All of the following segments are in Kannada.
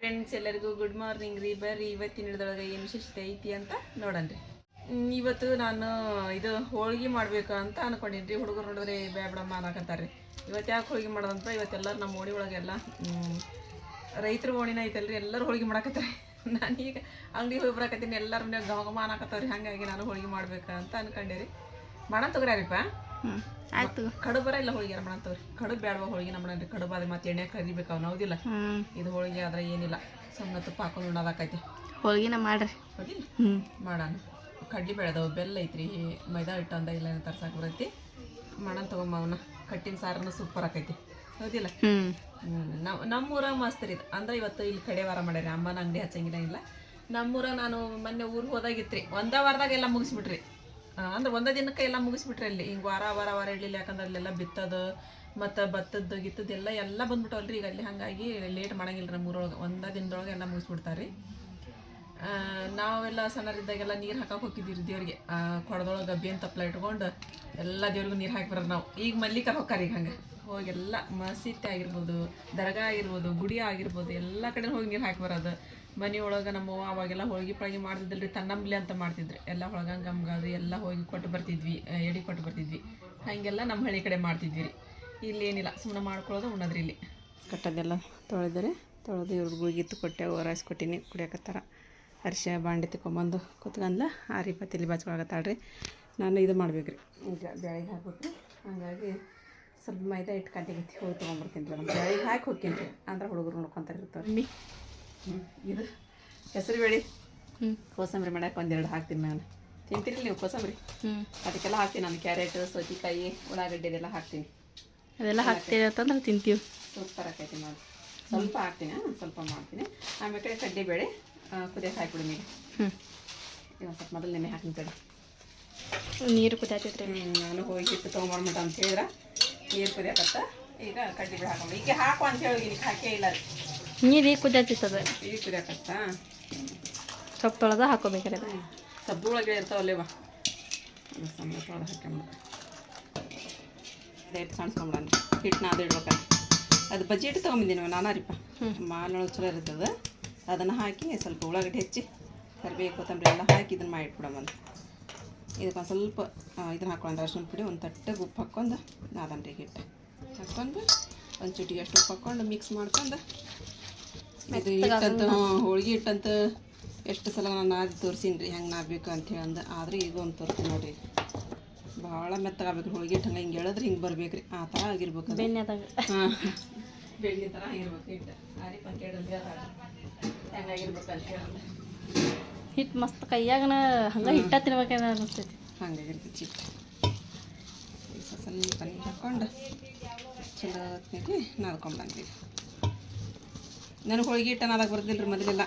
ಫ್ರೆಂಡ್ಸ್ ಎಲ್ಲರಿಗೂ ಗುಡ್ ಮಾರ್ನಿಂಗ್ ರೀ. ಬರ್ರಿ, ಇವತ್ತಿನ ಹಿಡಿದೊಳಗೆ ಏನು ವಿಶೇಷತೆ ಐತಿ ಅಂತ ನೋಡನ್ರಿ. ಇವತ್ತು ನಾನು ಇದು ಹೋಳಿಗೆ ಮಾಡಬೇಕು ಅಂತ ಅನ್ಕೊಂಡಿನಿ ರೀ. ಹುಡುಗರು ನೋಡಿದ್ರೆ ಬೇಡಮ್ಮ ರೀ ಇವತ್ತು ಯಾಕೆ ಹೋಳ್ಗೆ ಮಾಡೋದಂತ ಇವತ್ತೆಲ್ಲರೂ ನಮ್ಮ ಓಣಿ ಒಳಗೆಲ್ಲ ರೈತರು ಓಣಿನ ಐತಲ್ರಿ, ಎಲ್ಲರೂ ಹೋಳಿಗೆ ಮಾಡಕತ್ತಾರೆ ನಾನೀಗ ಅಂಗಡಿ ಹೋಗಿ ಬರಕತ್ತೀನಿ, ಎಲ್ಲರ ಘಮ ಅನ್ನಕತ್ತವ್ರಿ. ಹಾಗಾಗಿ ನಾನು ಹೋಳಿಗೆ ಮಾಡ್ಬೇಕು ಅಂತ ಅನ್ಕೊಂಡೆ ರೀ. ಮಾಡೋಣ ತಗೋರಿಪ್ಪ ಹ್ಞೂ ಆಯ್ತು. ಕಡುಬರ ಬರ ಇಲ್ಲ ಹೋಳಿಗೆ ನಮ್ಮ ಕಡು ಕಡುಬು ಬೇಡವ ಹೋಳಿಗೆ ನಮ್ಮ ಕಡು ಕಡುಬು ಅದೇ ಮತ್ತೆ ಎಣ್ಣೆ ಕರಿಬೇಕು ಅವ್ನು ಹೌದಿಲ್ಲ? ಇದು ಹೋಳಿಗೆ ಆದ್ರೆ ಏನಿಲ್ಲ. ಸಣ್ಣ ತುಪ್ಪ ಹಾಕೊಂಡು ಉಣ್ಣೋದಾಕೈತಿ ಹೋಳಿಗೆನ ಮಾಡ್ರಿ. ಹೌದಿಲ್ಲ? ಹ್ಞೂ ಮಾಡೋಣ. ಕಡ್ಲಿ ಬೆಳೆದವು ಬೆಲ್ಲ ಐತ್ರಿ. ಮೈದಾ ಹಿಟ್ಟು ಅಂದ ಇಲ್ಲ ತರ್ಸಾಕ ತರ್ಸಕ್ಕೆ ಬರೈತಿ ಮಾಡೋಣ ತಗೊಂಬ ಅವನ. ಕಟ್ಟಿನ ಸಾರನ್ನು ಸೂಪರ್ ಆಕೈತಿ. ಹೌದಿಲ್ಲ? ಹ್ಞೂ ಹ್ಞೂ ನಮ್ಮ ನಮ್ಮೂರ ಮಸ್ತ್ ರೀ ಇದು. ಅಂದ್ರೆ ಇವತ್ತು ಇಲ್ಲಿ ಕಡೆ ವಾರ ಮಾಡ್ಯಾರ ಅಮ್ಮನ ಅಂಗಡಿ ಹಚ್ಚಂಗಿಲ್ಲ ಇಲ್ಲ ನಮ್ಮೂರ ನಾನು ಮೊನ್ನೆ ಊರಿಗೆ ಹೋದಾಗಿತ್ರಿ ಒಂದ ವಾರದಾಗ ಎಲ್ಲ ಮುಗಿಸ್ಬಿಟ್ರಿ. ಅಂದ್ರೆ ಒಂದೇ ದಿನಕ್ಕೆ ಎಲ್ಲ ಮುಗಿಸ್ಬಿಟ್ರೆ ಅಲ್ಲಿ. ಹಿಂಗೆ ವಾರ ವಾರ ವಾರ ಇಡಲಿಲ್ಲ ಯಾಕಂದ್ರೆ ಅಲ್ಲೆಲ್ಲ ಬಿತ್ತದು ಮತ್ತು ಭತ್ತದ್ದು ಗಿತ್ತದ್ದು ಎಲ್ಲ ಎಲ್ಲ ಬಂದ್ಬಿಟ್ಟವಲ್ರಿ ಈಗ ಅಲ್ಲಿ. ಹಾಗಾಗಿ ಲೇಟ್ ಮಾಡಂಗಿಲ್ಲ ನಮ್ಮ ಊರೊಳಗೆ. ಒಂದೇ ದಿನದೊಳಗೆ ಎಲ್ಲ ಮುಗಿಸ್ಬಿಡ್ತಾರೆ. ಆ, ನಾವೆಲ್ಲ ಸಣ್ಣರಿದ್ದಾಗೆಲ್ಲ ನೀರು ಹಾಕಕ್ಕೆ ಹೋಗಿದ್ದೀವಿ ದೇವ್ರಿಗೆ. ಕೊಡದೊಳಗೆ ಬೇನ್ ತಪ್ಪಲ ಇಟ್ಕೊಂಡು ಎಲ್ಲ ದೇವ್ರಿಗೂ ನೀರು ಹಾಕಿ ಬರೋದು ನಾವು. ಈಗ ಮಲ್ಲಿಕಾರ್ ಹೋಗ್ತಾರೆ ಈಗ ಹಂಗೆ. ಹೋಗಿ ಎಲ್ಲ ಮಸೀದಿ ಆಗಿರ್ಬೋದು, ದರ್ಗಾ ಆಗಿರ್ಬೋದು, ಗುಡಿ ಆಗಿರ್ಬೋದು, ಎಲ್ಲ ಕಡೆ ಹೋಗಿ ನೀರು ಹಾಕಿ ಬರೋದು. ಮನೆ ಒಳಗೆ ನಮ್ಮ ಅವ್ವ ಅವಾಗೆಲ್ಲ ಹೋಳ್ಗೆ ಪಳಗಿ ಮಾಡ್ತಿದ್ದಿಲ್ರಿ, ತನ್ನಂಬ್ಲಿ ಅಂತ ಮಾಡ್ತಿದ್ರು. ಎಲ್ಲ ಒಳಗಂಗೆ ಗಮ್ಗದು, ಎಲ್ಲ ಹೋಗಿ ಕೊಟ್ಟು ಬರ್ತಿದ್ವಿ ಎಡಿ ಕೊಟ್ಟು ಬರ್ತಿದ್ವಿ. ಹಾಗೆಲ್ಲ ನಮ್ಮ ಹಳ್ಳಿ ಕಡೆ ಮಾಡ್ತಿದ್ವಿ ರೀ. ಇಲ್ಲಿ ಏನಿಲ್ಲ ಸುಮ್ಮನೆ ಮಾಡ್ಕೊಳ್ಳೋದು ಉಣ್ಣೋದ್ರಿ ಇಲ್ಲಿ. ಕಟ್ಟೋದೆಲ್ಲ ತೊಳೆದರೆ ತೊಳೆದು ಇವ್ರಿಗೆ ಗುಳಿಗಿತ್ತು ಕೊಟ್ಟೆ ರೈಸ್ ಕೊಟ್ಟಿನಿ, ಕುಡಿಯಕತ್ತಾರ. ಅರಿಶಿನ ಬಾಂಡೆ ತಗೊಂಬಂದು ಕುತ್ಕೊಂಡ್ಲ ಆರಿ ಪತ್ತಿಲಿ ಬಾಚ್ಕೊಳಕತ್ತಾಳ್ರಿ. ನಾನು ಇದು ಮಾಡ್ಬೇಕು ರೀ ಈಗ ಬೆಳಗ್ಗೆ ಹಾಕ್ಬಿಟ್ರಿ. ಹಂಗಾಗಿ ಸ್ವಲ್ಪ ಮೈದಾ ಹಿಟ್ಟು ಕಟ್ಟಿಗತ್ತಿ ಹೋಗಿ ತೊಗೊಂಬರ್ತೀನಿ ರೀ ನಮ್ಮ ಬೆಳಗ್ಗೆ ಹಾಕಿ ಹೋಗ್ತೀನಿ ರೀ. ಅಂದ್ರೆ ಹುಡುಗರು ನೋಡ್ಕೊತಾರೆ ಇರ್ತಾರೆ ರೀ ಇದು ಹೆಸರು ಬೇಳೆ ಹ್ಞೂ ಕೋಸಂಬರಿ ಮಾಡಕ್ಕೆ ಒಂದೆರಡು ಹಾಕ್ತೀನಿ ನಾನು. ತಿಂತೀರಿ ನೀವು ಕೋಸಂಬರಿ? ಹ್ಞೂ ಅದಕ್ಕೆಲ್ಲ ಹಾಕ್ತೀನಿ ನಾನು. ಕ್ಯಾರೆಟ್ ಸೌತೆಕಾಯಿ ಉಳ್ಳಾಗಡ್ಡೆ ಇದೆಲ್ಲ ಹಾಕ್ತೀನಿ. ಅದೆಲ್ಲ ಹಾಕ್ತೀವಿ ಅಂತಂದ್ರೆ ತಿಂತೀವಿ. ಸೂಪರ್ ಆಕೈತಿ ಮಾಡಿ. ಸ್ವಲ್ಪ ಹಾಕ್ತೀನಿ ಸ್ವಲ್ಪ ಮಾಡ್ತೀನಿ. ಆಮೇಲೆ ಕಡ್ಲೆಬೇಳೆ ಕುದಿಯಕ್ಕೆ ಹಾಕ್ಬಿಡಿ ನೀವು ಹ್ಞೂ ಇನ್ನೊಂದು ಸ್ವಲ್ಪ ಮೊದಲು ನೆನೆ ಹಾಕ್ತೀನಿ ನೀರು ಕುದಿಯತ್ತೈತ್ರಿ. ನಾನು ಹೋಗಿ ಹಿಟ್ಟು ತೊಗೊಂಬರ್ಮಟ ಅಂತ ಹೇಳಿದ್ರೆ. ನೀರು ಕುದಿಯಕತ್ತ ಈಗ ಕಡ್ಲೆಬೇಳೆ ಹಾಕೊಂಡು ಈಗ ಹಾಕು ಅಂತ ಹೇಳಿ ಈಗ ಹಾಕೇ ಇಲ್ಲ ನೀರು ಈಗ ಕುದಿಯತೈತದ ಈಗ ಕುದಿಯಕತ್ತ ಸ್ವಲ್ಪ ತೊಳೆದ ಹಾಕೋಬೇಕ್ರಿ ಸಬ್ಬು ಒಳಗೆ ಇರ್ತಾವಲ್ಲೇವ ಅದು ಸಣ್ಣ ಒಳಗೆ ಹಾಕ್ಕೊಂಬಿಡ ಅದೇ ಸಣ್ಸ್ಕೊಂಬಿಡಣ ಹಿಟ್ಟು ನಾದು ಇಡ್ಬೇಕಲ್ಲ. ಅದು ಬಜ್ಜಿ ಹಿಟ್ಟು ತೊಗೊಂಬಂದಿನಿ ನಾನಾರಿಪ್ಪ ಮಾನೊಳಗೆ ಚಲೋ ಇರ್ತದೆ. ಅದನ್ನು ಹಾಕಿ ಸ್ವಲ್ಪ ಉಳ್ಳಾಗಡ್ಡಿ ಹೆಚ್ಚಿ ಕರಿಬೇವು ಕೊತ್ತಂಬರಿ ಎಲ್ಲ ಹಾಕಿ ಇದನ್ನು ಮಾಡಿಟ್ಬಿಡಮಂದು ಇದಕ್ಕೊಂದು ಸ್ವಲ್ಪ ಇದನ್ನು ಹಾಕ್ಕೊಂಡು ಅರ್ಶಿನ ಪುಡಿ ಒಂದು ತಟ್ಟಗೆ ಉಪ್ಪು ಹಾಕ್ಕೊಂಡು ನಾದನ್ರಿ ಹಿಟ್ಟು ಹಾಕ್ಕೊಂಡು ಒಂದು ಚಿಟಿಗೆ ಅಷ್ಟು ಉಪ್ಪು ಹಾಕ್ಕೊಂಡು ಮಿಕ್ಸ್ ಮಾಡ್ಕೊಂಡು ಇದು ಹಿಟ್ಟಂತ ಹೋಳಿಗೆ ಹಿಟ್ಟಂತ ಎಷ್ಟು ಸಲ ನಾನು ನಾದಿ ತೋರಿಸೀನಿ ರೀ ಹೆಂಗೆ ನಾದಬೇಕು ಅಂಥೇಳಿ ಅಂದು. ಆದ್ರೆ ಈಗ ಒಂದು ತೋರಿಸಿ ನೋಡಿರಿ. ಭಾಳ ಮೆತ್ತಗಾಗಬೇಕು. ಹೋಳಿಗೆ ಹಿಟ್ಟು ಹಂಗೆ ಹಿಂಗೆ ಹೇಳಿದ್ರೆ ಹಿಂಗೆ ಬರ್ಬೇಕು ರೀ. ಆ ಥರ ಆಗಿರ್ಬೇಕು ಹಾಂ. ಬೆಣ್ಣೆ ಥರ ಆಗಿರ್ಬೇಕು. ಹಿಟ್ಟು ಆರಿ ಹೆಂಗಾಗಿರ್ಬೇಕು ಅಂತ ಹೇಳಿ ಹಿಟ್ಟು ಮಸ್ತ್ ಕೈಯಾಗನ ಹಂಗೆ ಹಿಟ್ಟ ತಿನ್ಬೇಕೇನ ಅನಿಸ್ತೈತಿ. ಈಗ ಸ್ವಲ್ಪ ನೀರು ಹಾಕ್ಕೊಂಡು ಚಲೋ ಹೊತ್ನಾಗೆ ನಾದ್ಕೊಂಬಂದ್ವಿ ನನಗೆ ಹೋಳ್ಗೆ ಹಿಟ್ಟು ನಾದಕ್ಕೆ ಬರ್ದಿಲ್ಲ ರೀ ಮೊದಲೆಲ್ಲ.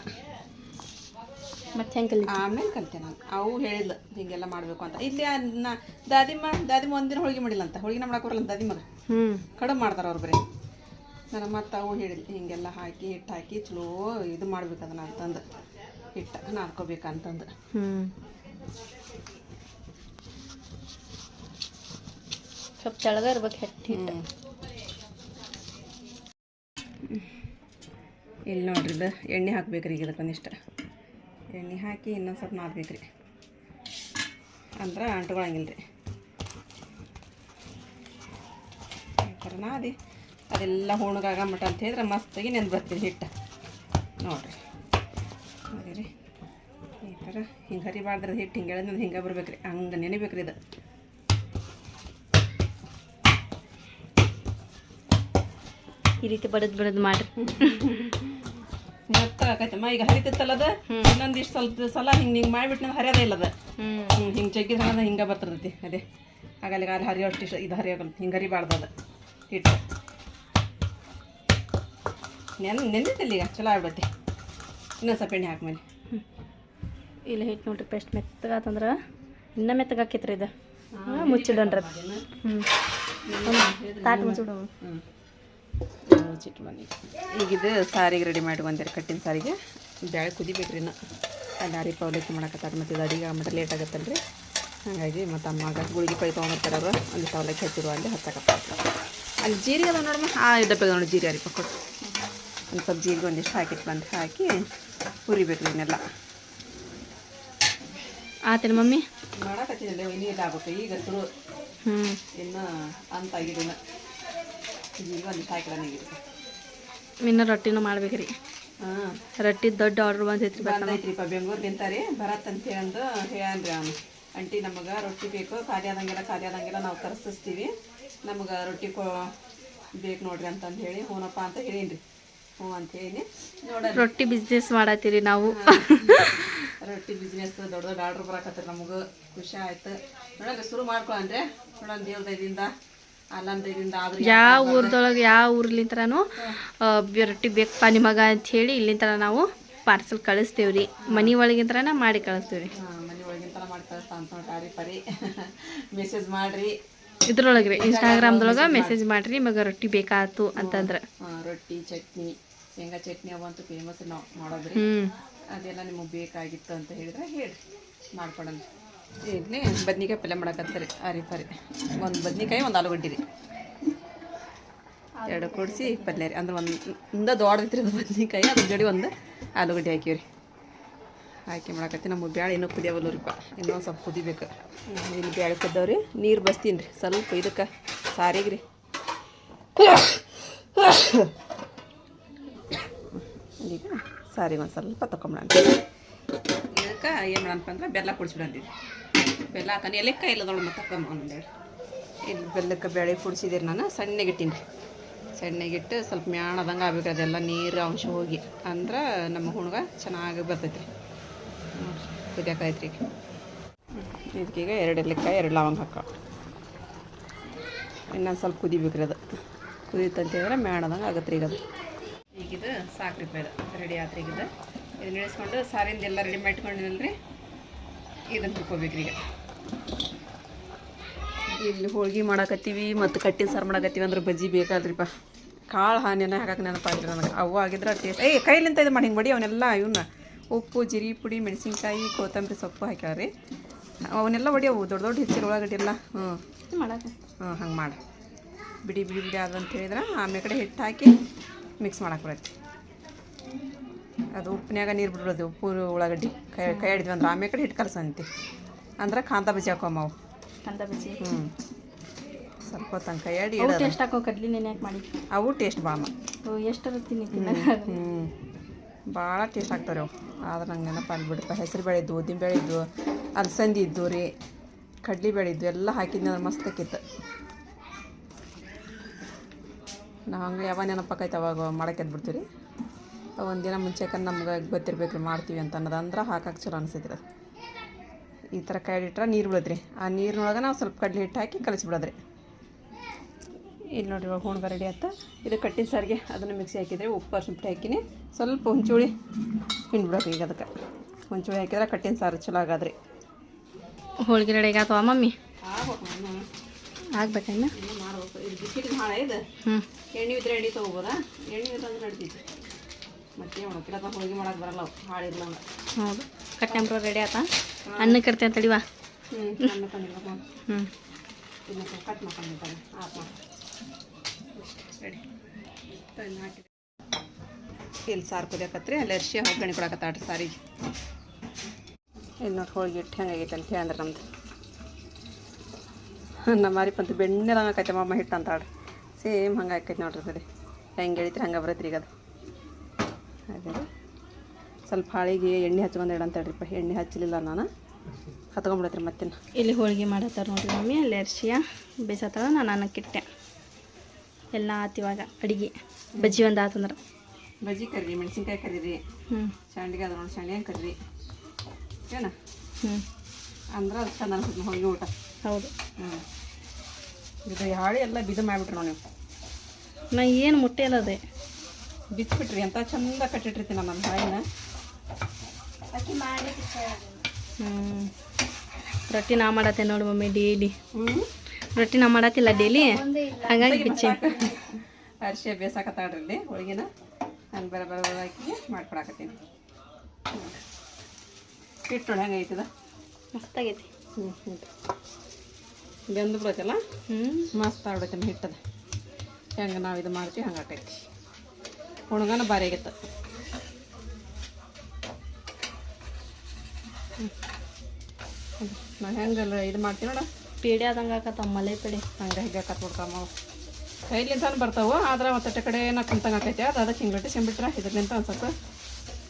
ಮತ್ತೆ ಹೆಂಗೆ ಕಲಿ ಆಮೇಲೆ ಕಲಿತೆ ನಾನು. ಅವು ಹೇಳಿದ್ಲು ಹಿಂಗೆಲ್ಲ ಮಾಡಬೇಕು ಅಂತ. ಇಲ್ಲಿ ನಾ ದಾದಿಮ್ಮ ದಾದಿಮ್ಮ ಒಂದಿನ ಹೋಳಿಗೆ ಮಾಡಿಲ್ಲ ಅಂತ ಹೋಳಿಗೆ ಮಾಡಕ್ಕೆ ಬರಲ್ಲ ದಾದಿಮ್ಮಗ ಹ್ಞೂ ಕಡಿಮೆ ಮಾಡ್ತಾರೆ ಅವ್ರು ಬರೀ. ನನ್ನ ಮತ್ತೆ ಅವು ಹೇಳಿದ್ಲು ಹಿಂಗೆಲ್ಲ ಹಾಕಿ ಹಿಟ್ಟು ಹಾಕಿ ಚಲೋ ಇದು ಮಾಡ್ಬೇಕು ಅದನ್ನ ಅಂತಂದು. ಹಿಟ್ಟು ನಾದ್ಕೋಬೇಕಂತಂದು. ಹ್ಞೂ ಸ್ವಲ್ಪ ತೆಳಗ ಇರ್ಬೇಕು ಹೆಟ್ಟಿ ಹಿಟ್ಟು. ಇಲ್ಲಿ ನೋಡ್ರಿ ಇದು ಎಣ್ಣೆ ಹಾಕ್ಬೇಕ್ರಿ ಈಗ ಇದಕ್ಕೊಂದಿಷ್ಟು ಎಣ್ಣೆ ಹಾಕಿ ಇನ್ನೊಂದು ಸ್ವಲ್ಪ ನಾದ್ಬೇಕ್ರಿ. ಅಂದ್ರೆ ಅಂಟ್ಕೊಳಂಗಿಲ್ಲ ರೀ ನಾದಿ. ಅದೆಲ್ಲ ಹುಣಗಾಗ ಮಟ ಅಂತ ಹೇಳಿದ್ರೆ ಮಸ್ತಾಗಿ ನೆಂದು ಬರ್ತೀರಿ ಹಿಟ್ಟು. ನೋಡಿರಿ ಈ ಥರ ಹಿಂಗೆ ಹರಿಬಾರ್ದ್ರ ಹಿಟ್ಟು ಹಿಂಗೆ ಹೇಳಿದ್ರೆ ಹಿಂಗೆ ಬರ್ಬೇಕ್ರಿ. ಹಂಗೆ ನೆನಿಬೇಕ್ರಿ ಇದು. ಈ ರೀತಿ ಬಡದ್ ಬಡದ್ ಮಾಡ್ರಿ. ಮತ್ತೆ ಆಕೈತಮ್ಮ ಈಗ ಹರಿತೈತಲ್ಲ ಅದು? ಇನ್ನೊಂದಿಷ್ಟು ಸ್ವಲ್ಪ ಸಲ ಹಿಂಗೆ ಹಿಂಗೆ ಮಾಡಿಬಿಟ್ಟು ಹರಿಯೋದೇ ಇಲ್ಲದ ಹ್ಞೂ ಹಿಂಗೆ ಜಗ್ಗಿದ ಹಣದ ಹಿಂಗೆ ಬರ್ತದೈತಿ ಅದೇ. ಹಾಗಾಗಿ ಅಲ್ಲಿ ಹರಿಯೋಷ್ಟು ಇಷ್ಟ ಇದು ಹರಿಯೋಗಲ್ಲ ಹಿಂಗೆ ಹರಿಬಾರ್ದು ಅದು. ಹಿಟ್ಟು ನೆನ್ ನೆಂದಿತ್ತಲ್ಲ ಈಗ? ಚಲೋ ಆಗ್ಬಿಡತ್ತೆ. ಇನ್ನೊಂದು ಸ್ವಲ್ಪ ಎಣ್ಣೆ ಹಾಕ್ಮೇಲೆ. ಇಲ್ಲ ಹಿಟ್ಟು ನೋಡ್ರಿ ಪೇಸ್ಟ್ ಮೆತ್ತಗಾತಂದ್ರೆ ಇನ್ನೂ ಮೆತ್ತಗಾಕಿತ್ರಿ ಇದು. ಮುಚ್ಚಿಡೋಣ್ರಿ ಅದು. ಹ್ಞೂ ತಾಟ್ ಮುಚ್ಚಿಡೋ ಹ್ಞೂ ಚಿಟ್ಟು ಬನ್ನಿ. ಈಗ ಇದು ಸಾರಿಗೆ ರೆಡಿ ಮಾಡ್ಕೊಂತೀರಿ ಕಟ್ಟಿನ ಸಾರಿಗೆ. ಬ್ಯಾಳೆ ಕುದಿಬೇಕ್ರಿ ಇನ್ನು. ಅಲ್ಲಿ ಪೌಲಕ್ಕಿ ಮಾಡಕತ್ತಾರ ಮತ್ತು ಇದು ಅಡಿಗೆ ಆಗ್ಬಿಟ್ಟು ಲೇಟ್ ಆಗತ್ತಲ್ಲ ರೀ ಹಾಗಾಗಿ ಮತ್ತು ಅಮ್ಮಾಗ ಗುಳಿಗೆ ಪೈ ತೊಗೊಂಬರ್ತಾರೆ ಅವರು. ಅಲ್ಲಿ ಪೌಲಕ್ಕಿ ಹಚ್ಚಿರುವ ಅಲ್ಲಿ ಹಚ್ಚಕತ್ತ ಅಲ್ಲಿ ಜೀರಿಗೆ ಅದ ನೋಡಮ್ಮ. ಆ ಡಬ್ಬೆಗೆ ನೋಡಿ ಜೀರಿಗೆ ಅರಿಪ ಕೊಟ್ಟು ಒಂದು ಸ್ವಲ್ಪ ಜೀರಿಗೆ ಒಂದಿಷ್ಟು ಹಾಕಿಟ್ಟು ಬಂದು ಹಾಕಿ ಹುರಿಬೇಕು ಇದನ್ನೆಲ್ಲ ಆತೇನು ಮಮ್ಮಿ? ಮಾಡಕತ್ತಿದ್ದೆ ನೀರು ಆಗ್ಬೇಕು. ಈಗ ಶುರು. ಹ್ಞೂ ಇನ್ನೂ ಅಂತ ಆಗಿದಿನ ಇನ್ನ ಇನ್ನು ರೊಟ್ಟಿನೂ ಮಾಡ್ಬೇಕ್ರಿ ಹಾಂ. ರೊಟ್ಟಿ ದೊಡ್ಡ ಆರ್ಡ್ರ್ ಬಂದೈತ್ರಿ ಬೆಂಗ್ಳೂರ್ ಬಂದೈತ್ರಿಪ್ಪ ಬೆಂಗ್ಳೂರ್ಗಿಂತ ರೀ. ಬರತ್ ಅಂತ ಹೇಳಂದು ಹೇಳ್ರಿ ಅವನು. ಅಂಟಿ ನಮಗೆ ರೊಟ್ಟಿ ಬೇಕು. ಖಾಲಿ ಆದಂಗೆಲ್ಲ ಖಾಲಿ ಆದಂಗೆಲ್ಲ ನಾವು ತರಿಸ್ತೀವಿ ನಮಗೆ ರೊಟ್ಟಿ ಕೊ ಬೇಕು ನೋಡ್ರಿ ಅಂತಂದು ಹೇಳಿ. ಹೂನಪ್ಪ ಅಂತ ಹೇಳೀನಿ ಹ್ಞೂ ಅಂತ ಹೇಳಿ. ನೋಡ ರೊಟ್ಟಿ ಬಿಸ್ನೆಸ್ ಮಾಡತ್ತೀರಿ ನಾವು. ರೊಟ್ಟಿ ಬಿಸ್ನೆಸ್ ದೊಡ್ಡ ದೊಡ್ಡ ಆರ್ಡ್ರ್ ಬರಕತ್ತ ನಮಗೆ ಖುಷಿ ಆಯ್ತು. ನೋಡೋಕೆ ಶುರು ಮಾಡ್ಕೊಳನ್ರಿ. ನೋಡೋಣ ದೇವ್ರ ದಯದಿಂದ ಯಾವ ಊರ್ದೊಳಗೆ ಯಾವ ಊರ್ಲಿಂತ್ರನೂ ರೊಟ್ಟಿ ಬೇಕಪ್ಪ ನಿಮಗ ಅಂತ ಹೇಳಿ ಇಲ್ಲಿಂತ್ರ ನಾವು ಪಾರ್ಸಲ್ ಕಳಿಸ್ತೇವ್ರಿ. ಮನಿ ಒಳಗಿಂತ್ರನ ಮಾಡಿ ಕಳಿಸ್ತೇವ್ರಿ. ಮನೆ ಒಳಗಿಂತ ಮಾಡಿ ಕಳಿಸ್ತಾ ಅಂತ ನೋಡ್ರಿ ಪರಿ. ಮೆಸೇಜ್ ಮಾಡ್ರಿ. ಇದ್ರೊಳಗೆ ರೀ ಇನ್ಸ್ಟಾಗ್ರಾಮ್ದೊಳಗೆ ಮೆಸೇಜ್ ಮಾಡ್ರಿ ನಿಮಗೆ ರೊಟ್ಟಿ ಬೇಕಾತು ಅಂತಂದ್ರೆ. ರೊಟ್ಟಿ ಚಟ್ನಿ ಶೇಂಗಾ ಚಟ್ನಿ ಅವಂತೂ ಫೇಮಸ್ ನಾವು ಮಾಡೋದ್ರಿ. ಅದೆಲ್ಲ ನಿಮಗೆ ಬೇಕಾಗಿತ್ತು ಅಂತ ಹೇಳಿದ್ರೆ ಹೇಳಿ, ಮಾಡ್ಕೊಡೋಣ. ಇಲ್ಲಿ ಬದ್ನಿಕಾಯಿ ಪಲ್ಯ ಮಾಡಕತ್ತಾರೆ. ಅರಿ ಪರಿ. ಒಂದು ಬದ್ನಿಕಾಯಿ, ಒಂದು ಆಲೂಗಡ್ಡಿ ರೀ. ಎರಡು ಕೂಡಿಸಿ ಪಲ್ಯ ರೀ. ಅಂದ್ರೆ ಒಂದು, ಇಂದ ದೊಡ್ಡದೈತ್ರಿ ಅದು ಬದ್ನಿಕಾಯಿ, ಅದ್ರ ಜೋಡಿ ಒಂದು ಆಲೂಗಡ್ಡೆ ಹಾಕಿವಿ ಹಾಕಿ ಮಾಡಕತ್ತಿ. ನಮ್ಮ ಬ್ಯಾಳೆ ಇನ್ನೂ ಕುದಿಯವಲ್ಲ ರೀ ಇನ್ನೂ ಸ್ವಲ್ಪ ಕುದಿಬೇಕು. ಇಲ್ಲಿ ಬ್ಯಾಳೆ ಕುದ್ದವ್ರಿ. ನೀರು ಬಸ್ತೀನಿ ರೀ. ಸ್ವಲ್ಪ ಇದಕ್ಕೆ ಸಾರಿಗೆ ರೀ. ಈಗ ಸಾರಿಗೆ ಒಂದು ಸ್ವಲ್ಪ ತೊಗೊಂಬಿಡೋಣ ಇದಕ್ಕೆ ಏನು ಮಾಡಣಪ್ಪ ಅಂದ್ರೆ ಬೆಲ್ಲ ಕುಡಿಸ್ಬಿಡಂತೀವಿ ಬೆಲ್ಲ ಹಾಕೊಂಡು ಎಲೆಕ್ಕ ಇಲ್ಲ ನೋಡಿ ಮತ್ತೆ ತಗೊಂಬ ಒಂದೆರಡು ಇಲ್ಲಿ ಬೆಲ್ಲಕ್ಕೆ ಬೇಳೆ ಕುಡಿಸಿದಿರಿ ನಾನು ಸಣ್ಣಗಿಟ್ಟೀನಿ ರೀ ಸಣ್ಣಗಿಟ್ಟು ಸ್ವಲ್ಪ ಮ್ಯಾಣದಂಗೆ ಆಗ್ಬೇಕು ಅದೆಲ್ಲ ನೀರು ಅಂಶ ಹೋಗಿ. ಅಂದ್ರೆ ನಮ್ಮ ಹುಣ್ಗ ಚೆನ್ನಾಗಿ ಬರ್ತೈತೆ ರೀ ಕುದಿಯಾಕೈತ್ರಿ ಇದಕ್ಕೀಗ ಎರಡು ಎಲೆಕಾಯಿ ಎರಡು ಲವಂಗ ಹಾಕ ಇನ್ನೊಂದು ಸ್ವಲ್ಪ ಕುದಿಬೇಕ್ರಿ ಅದು. ಕುದೀತಂತಂದ್ರೆ ಮ್ಯಾಣದಂಗೆ ಆಗತ್ತೆ ರೀ ಈಗ ಅದು. ಈಗಿದು ರೀ ಇದು ರೆಡಿ ಆತ್ರಿ ಈಗಿದು ಇದನ್ನ ಇಳಿಸ್ಕೊಂಡು ಸಾರಿಂದ ಎಲ್ಲ ರೆಡಿ ಮಾಡಿಟ್ಕೊಂಡಿನಲ್ರಿ? ಇದನ್ನು ತಿಳ್ಕೊಬೇಕ್ರಿ ಈಗ. ಇಲ್ಲಿ ಹೋಳ್ಗೆ ಮಾಡಾಕತ್ತೀವಿ ಮತ್ತು ಕಟ್ಟಿನ ಸಾರು ಮಾಡಾಕತ್ತೀವಿ ಅಂದ್ರೆ ಬಜ್ಜಿ ಬೇಕಾದ್ರಿಪ್ಪ ಕಾಳು ಹಾನಿನ ಹಾಕಕ್ಕೆ ನೆನಪಾಗಿಲ್ಲ ನನಗೆ. ಅವು ಆಗಿದ್ರೆ ಟೇಸ್ಟ್ ಏಯ್ ಕೈಲಿಂತ ಇದು ಮಾಡಿ ಹಿಂಗೆ ಬಡಿ ಅವನ್ನೆಲ್ಲ ಇವನ್ನ ಉಪ್ಪು ಜೀರಿ ಪುಡಿ ಮೆಣಸಿನ್ಕಾಯಿ ಕೊತ್ತಂಬರಿ ಸೊಪ್ಪು ಹಾಕ್ಯಾವ್ರಿ. ಅವನ್ನೆಲ್ಲ ಹೊಡಿಯವು ದೊಡ್ಡ ದೊಡ್ಡ ಹೆಚ್ಚಿನ ಉಳ್ಳಾಗಡ್ಡಿ ಎಲ್ಲ. ಹ್ಞೂ ಮಾಡಕ್ಕೆ ಹ್ಞೂ ಹಂಗೆ ಮಾಡಿ. ಬಿಡಿ ಬಿಡಿ ಬಿಡಿ ಆದಂತ ಹೇಳಿದ್ರೆ. ಆಮೇಲೆ ಕಡೆ ಹಿಟ್ಟು ಹಾಕಿ ಮಿಕ್ಸ್ ಮಾಡಕ್ಕೆ ಬರುತ್ತೆ ಅದು ಉಪ್ಪಿನಾಗ ನೀರು ಬಿಡ್ಬಿಡೋದು ಉಪ್ಪು ಉಳ್ಳಾಗಡ್ಡಿ ಕೈ ಕೈ ಹಿಡಿದ್ವಿ ಅಂದ್ರೆ ಆಮೇಲೆ ಕಡೆ ಹಿಟ್ಟು ಕಲಸಂತಿ. ಅಂದ್ರೆ ಕಾಂತ ಬಜ್ಜಿ ಹಾಕೊಮ್ಮವು ಕಾಂತ ಹ್ಞೂ ಸ್ವಲ್ಪ ಹೊತ್ತು ಕೈ ಆಡಿ ಟೇಸ್ಟ್ ಹಾಕೋ ಕಡ್ಲಿ ನೆನೆ ಮಾಡಿ ಅವು ಟೇಸ್ಟ್ ಭಾಳ ಎಷ್ಟು ತಿನ್ನ ಹ್ಞೂ ಭಾಳ ಟೇಸ್ಟ್ ಆಗ್ತಾವೆ ಅವು. ಆದ್ರೆ ನಂಗೆ ನೆನಪು ಅಂದ್ಬಿಡಪ್ಪ ಬಿಡಪ್ಪ ಹೆಸರು ಬೆಳೆದ್ದು ಉದ್ದಿನ ಬೇಳೆ ಇದ್ದು ಅಲಸಂದಿ ಇದ್ದು ರೀ ಕಡ್ಲಿ ಬೇಳೆ ಇದ್ದು ಎಲ್ಲ ಹಾಕಿದ್ನ ಮಸ್ತ್ ಆಕಿತ್ತು ನಾವು ಹಂಗೆ ಯಾವಾಗ ನೆನಪಾಕೈತೆ ಅವಾಗ ಮಾಡಕ್ಕೆ ಬಿಡ್ತೀವಿ ರೀ ಒಂದಿನ ಮುಂಚೆಕ ನಮ್ಗೆ ಗೊತ್ತಿರ್ಬೇಕು ರೀ ಮಾಡ್ತೀವಿ ಅಂತ ಅನ್ನೋದು ಅಂದ್ರೆ ಹಾಕಕ್ಕೆ ಚಲೋ ಅನಿಸೈತೆ ಅದು. ಈ ಥರ ಕೈ ನೀರು ನೀರು ಬಿಡೋದ್ರಿ ಆ ನೀರಿನೊಳಗೆ ನಾವು ಸ್ವಲ್ಪ ಕಡಲೆ ಹಿಟ್ಟು ಹಾಕಿ ಕಲಿಸ್ಬಿಡೋದ್ರಿ. ಇಲ್ಲಿ ನೋಡಿರಿ ಇವಾಗ ಹುಣ್ಗ ರೆಡಿ ಆಯ್ತು ಇದು ಕಟ್ಟಿನ ಸಾರಿಗೆ ಅದನ್ನು ಮಿಕ್ಸಿ ಹಾಕಿದ್ರೆ ಉಪ್ಪು ಪುಡಿ ಹಾಕಿನಿ. ಸ್ವಲ್ಪ ಹುಂಚುಳಿ ಹಿಂಡ್ಬಿಡೋದು ಈಗ ಅದಕ್ಕೆ. ಹುಂಚುಳಿ ಹಾಕಿದ್ರೆ ಕಟ್ಟಿನ ಸಾರು ಚಲೋ ಆಗಾದ್ರಿ. ಹೋಳಿಗೆ ರೆಡಿ ಆಗತ್ತವ ಮಮ್ಮಿ ಆಗ್ಬೇಕು ನಾನು ಹಾಳ ಇದು. ಹಾಳೆ ಎಣ್ಣೆ ಇದ್ರೆ ಎಣ್ಣೆ ತೊಗೋಬೋದಾ? ಎಣ್ಣೆ ಇದ್ರೆ ಅಂದ್ರೆ ನಡ್ತೈತಿ ಮತ್ತೆ ಅಥವಾ ಹೋಳಿಗೆ ಮಾಡಕ್ಕೆ ಬರಲ್ಲ ಅವು. ಹಾಳಿಲ್ಲ ಅಂದ್ರೆ ಹೌದು. ಕಟ್ನಂಬ್ರ ರೆಡಿ ಆತ? ಅನ್ನ ಕಟ್ತೆ ಅಂತಡಿವಾ ಹ್ಞೂ ಸಣ್ಣ ಕಂಡಿಲ್ಲ ಹ್ಞೂ ಇನ್ನು ಕಟ್ ಮಾಡ್ಕೊಂಡಿದ್ದಾನೆ ಮಾಡಿ. ರೆಡಿ ಇಲ್ಲಿ ಸಾರು ಕುದಿಯಾಕತ್ರಿ ಅಲ್ಲಿ ಅರ್ಶಿ ಒಗ್ಗರಣೆ ಕೊಡಕತ್ತಾಡ್ರಿ ಸಾರಿಗೆ. ಇಲ್ಲಿ ನೋಡಿ ಹೋಳಿಗೆ ಇಟ್ಟು ಹೆಂಗಾಗೈತೆ ಅಂತ ಹೇಳಿದ್ರೆ ನಮ್ದು. ನಮ್ಮ ಮಾರಿಪಂತ ಬೆಣ್ಣೆ ಆಕೈತೆ ಮಮ್ಮ ಹಿಟ್ಟು ಅಂತಾಳ್ರಿ ಸೇಮ್ ಹಂಗೆ ಆಕೈತೆ ನೋಡ್ರಿ ಸರಿ. ಹೆಂಗೆ ಹೇಳಿತ್ರಿ ಹಂಗೆ ಬರತ್ರಿ ಈಗ ಅದು. ಹಾಗೆ ಸ್ವಲ್ಪ ಹಾಳಿಗೆ ಎಣ್ಣೆ ಹಚ್ಕೊಂಡು ಇಡಂತಾಳ್ರಿಪ್ಪ ಎಣ್ಣೆ ಹಚ್ಚಲಿಲ್ಲ ನಾನು. ಹತ್ಕೊಂಡ್ಬಿಡತ್ರಿ ಮತ್ತೆ ಇಲ್ಲಿ ಹೋಳಿಗೆ ಮಾಡತ್ತಾರ ನೋಡ್ರಿ ಮಮ್ಮಿ. ಅಲ್ಲಿ ಅರ್ಶಿಯ ಬೇಸತ್ತಾಳ ನಾನು ಅನ್ನಕ್ಕಿಟ್ಟೆ ಎಲ್ಲ ಆತು ಇವಾಗ ಅಡಿಗೆ. ಬಜ್ಜಿ ಒಂದು ಆತಂದ್ರೆ ಬಜ್ಜಿ ಕರ್ರಿ ಮೆಣಸಿನ್ಕಾಯಿ ಕರೀರಿ. ಹ್ಞೂ ಸಂಡಿಗೆ ಅದ ನೋಡಿ ಸಂಡಿಗೆ ಕರ್ರಿ. ಏನ ಹ್ಞೂ ಅಂದ್ರೆ ಅದು ಚೆನ್ನಾಗಿ ಹೋಗಿ ಊಟ. ಹೌದು. ಹ್ಞೂ ಇದು ಹಾಳಿ ಎಲ್ಲ ಬಿದು ಮಾಡಿಬಿಟ್ರಿ ನೋಡಿ. ನೀವು ನಾ ಏನು ಮುಟ್ಟೆ ಇಲ್ಲ ಅದೇ. ಬಿಚ್ಚಿಬಿಟ್ರಿ ಅಂತ ಚಂದ ಕಟ್ಟಿಟ್ಟಿರ್ತೀನಿ ನಮ್ಮ ನನ್ನ ಹಾಳಿನ. ಹ್ಞೂ ರೊಟ್ಟಿ ನಾ ಮಾಡತ್ತೆ ನೋಡಿ ಮಮ್ಮಿ ಡೈಲಿ. ಹ್ಞೂ ರೊಟ್ಟಿ ನಾ ಮಾಡತ್ತಿಲ್ಲ ಡೈಲಿ. ಹಾಗಾಗಿ ಬಿಚ್ಚಿ ಅರಿಶಿ ಬೇಸಾಕತ್ತಾಡ್ರಿ ಇಲ್ಲಿ ಹೋಳಿಗೆನ. ನಾನು ಬರ ಬರ ಬರ ಹಾಕಿ ಮಾಡ್ಕೊಡಕತ್ತೀನಿ. ಹಿಟ್ಟು ನೋಡಿ ಹೆಂಗೆ ಐತದ ಮಸ್ತಾಗೈತಿ ಹ್ಞೂ ಹ್ಞೂ ಬೆಂದು ಬಿಡತ್ತಲ್ಲ ಹ್ಞೂ ಮಸ್ತ್ ಆಗ್ಬಿಡತ್ತೆ ಹಿಟ್ಟದ. ಹೆಂಗೆ ನಾವು ಇದು ಮಾಡ್ತೀವಿ ಹಂಗೆ ಆಕೈತಿ ಹುಣಗನ ಭಾರಿ ಆಗೈತೆ. ನಾ ಹೆಂಗಲ್ಲ ಇದು ಮಾಡ್ತೀವಿ ನೋಡ. ಪೀಡೆ ಆದಂಗೆ ಆಕತ್ತ ಮಲೆ ಪೀಡೆ. ಹಂಗೆ ಹೀಗೆ ಹಾಕತ್ ಬಿಡ್ತಾವ ಕೈಲಿಂತಾನು ಬರ್ತಾವೆ? ಆದ್ರೆ ಮತ್ತೆ ಕಡೆ ನಾ ಕುಂತಂಗೆ ಆಕೈತೆ. ಅದು ಅದಕ್ಕೆ ಹಿಂಗೆ ಲಟ್ಟಿಸಿ ಬಿಟ್ರೆ ಇದ್ರಲಿಂತ ಒಂದು ಸ್ವಲ್ಪ